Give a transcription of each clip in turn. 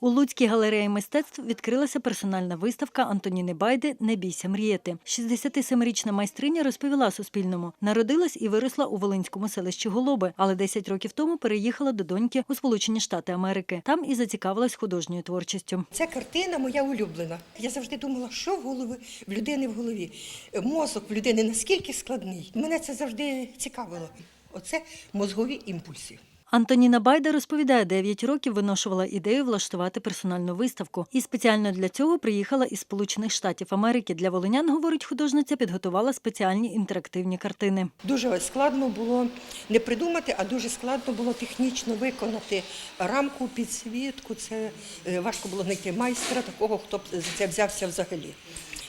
У Луцькій галереї мистецтв відкрилася персональна виставка Антоніни Байди Не бійся мріяти. 67-річна майстриня розповіла Суспільному. Народилась і виросла у Волинському селищі Голоби, але 10 років тому переїхала до доньки у Сполучені Штати Америки. Там і зацікавилась художньою творчістю. Ця картина моя улюблена. Я завжди думала, що в голові в людини в голові. Мозок в людини наскільки складний. Мене це завжди цікавило. Оце мозгові імпульси. Антоніна Байда розповідає, 9 років виношувала ідею влаштувати персональну виставку. І спеціально для цього приїхала із Сполучених Штатів Америки. Для волинян, говорить художниця, підготувала спеціальні інтерактивні картини. Дуже складно було не придумати, а дуже складно було технічно виконати рамку, підсвітку. Це е, важко було знайти майстра, такого, хто б за це взявся взагалі.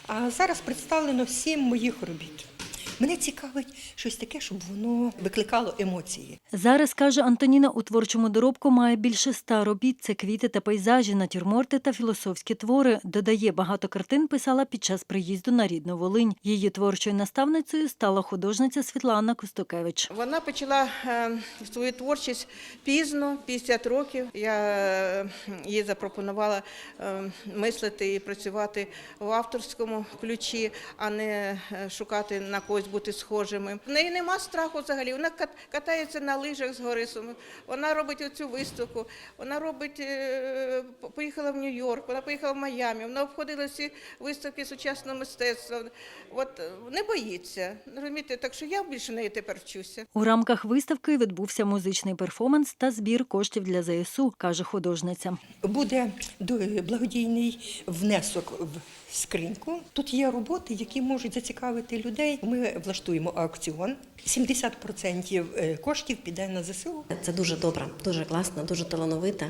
А зараз представлено сім моїх робіт. Мене цікавить щось таке, щоб воно викликало емоції. Зараз, каже Антоніна, у творчому доробку має більше ста робіт. Це квіти та пейзажі, натюрморти та філософські твори. Додає, багато картин писала під час приїзду на рідну Волинь. Її творчою наставницею стала художниця Світлана Костукевич. Вона почала е, свою творчість пізно, 50 років. Я е, їй запропонувала е, мислити і працювати в авторському ключі, а не шукати на когось бути схожими. В неї нема страху взагалі. Вона кат- катається на лижах з Горисом. Вона робить оцю виставку. Вона робить, е, поїхала в Нью-Йорк, вона поїхала в Майамі. Вона обходила всі виставки сучасного мистецтва. От е, не боїться. Розумієте, так що я більше неї тепер вчуся. У рамках виставки відбувся музичний перформанс та збір коштів для ЗСУ, каже художниця. Буде до- благодійний внесок в скриньку. Тут є роботи, які можуть зацікавити людей. Ми влаштуємо аукціон. 70% е, коштів піде на ЗСУ. Це дуже добра, дуже класна, дуже талановита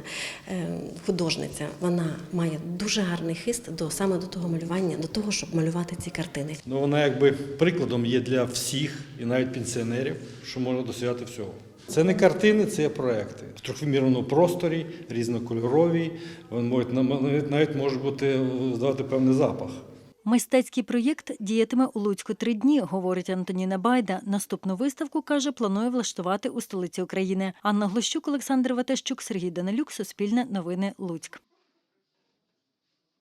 е, художниця. Вона має дуже гарний хист до саме до того малювання, до того, щоб малювати ці картини. Ну, вона якби прикладом є для всіх, і навіть пенсіонерів, що можна досягати всього. Це не картини, це проекти. В трьохвимірному просторі, різнокольорові, вони можуть навіть, навіть можуть бути здавати певний запах. Мистецький проєкт діятиме у Луцьку три дні, говорить Антоніна Байда. Наступну виставку каже, планує влаштувати у столиці України. Анна Глощук, Олександр Ватащук, Сергій Данилюк, Суспільне новини Луцьк.